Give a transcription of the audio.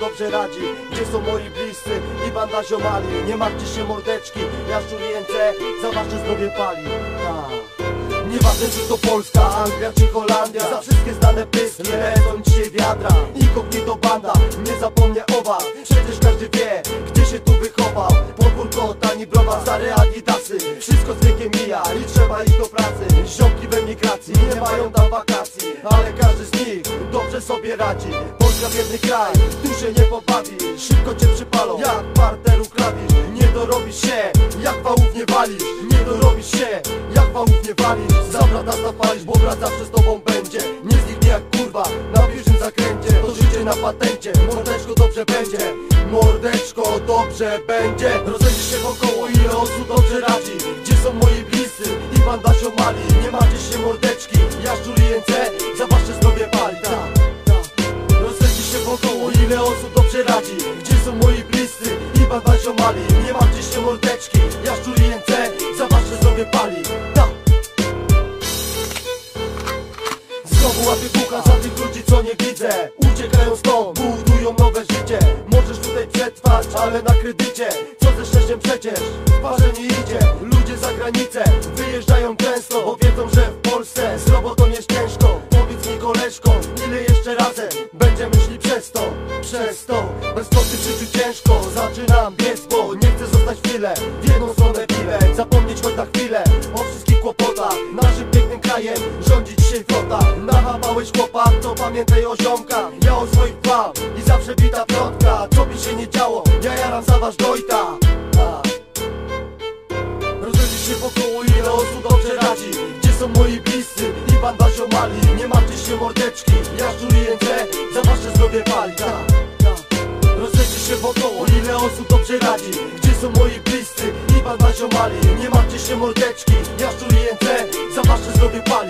dobrze radzi. Gdzie są moi bliscy i banda ziomali? Nie martwcie się mordeczki, jaszczur jęce Za wasze zdrowie pali. Tak. Nieważne czy to Polska, Anglia czy Holandia Za wszystkie znane pyski lecą dzisiaj wiadra Inkognito banda, nie zapomnę o was. Przecież każdy wie, gdzie się tu wychował. Podwórko, tani browar, stare adidasy wakacji Ale każdy z nich dobrze sobie radzi. Polska biedny kraj, tu się nie pobawi. Szybko cię przypalą, jak parteru klawisz Nie dorobisz się, jak wałów nie walisz. Nie dorobisz się, jak wałów nie walisz. Za brata zapalisz, bo brat zawsze z tobą będzie. Nie zniknie jak kurwa, na pierwszym zakręcie. To życie na patencie, mordeczko dobrze będzie. Mordeczko dobrze będzie. Rozejdzie się wokoło, banda siomali Nie macie się mordeczki, ja szczur i jęce Za wasze zdrowie pali, tak Znowu łapię bucha za tych ludzi, co nie widzę. Uciekają stąd, budują nowe życie. Możesz tutaj przetrwać, ale na kredycie. Co ze szczęściem przecież, parze nie idzie. Ludzie za granicę wyjeżdżają często Bo wiedzą, że w Polsce z robotą jest ciężko. Powiedz mi koleżko, ile jeszcze razem Będziemy szli przez to, przez to Bez koty w życiu ciężko, zaczynam biec Bo nie chcę zostać chwilę, w jedną stronę piwę Zapomnieć choć na chwilę o wszystkich kłopotach. Naszym pięknym krajem rządzi dzisiaj flota. Nachapałeś chłopak, to pamiętaj o ziomkach. Ja o swoich dbam i zawsze bita piątka Co by się nie działo, ja jaram za wasz dojta. Rozejrzyj się wokoło, ile osób dobrze radzi. Gdzie są moi bliscy i banda ziomali Nie martwcie się mordeczki, ja szczur i jędzę Za wasze zdrowie pali, tak. Się wokoło, ile osób dobrze radzi. Gdzie są moi bliscy? I banda ziomali Nie martwcie się mordeczki, ja szczur i jędzę Za wasze zdrowie pali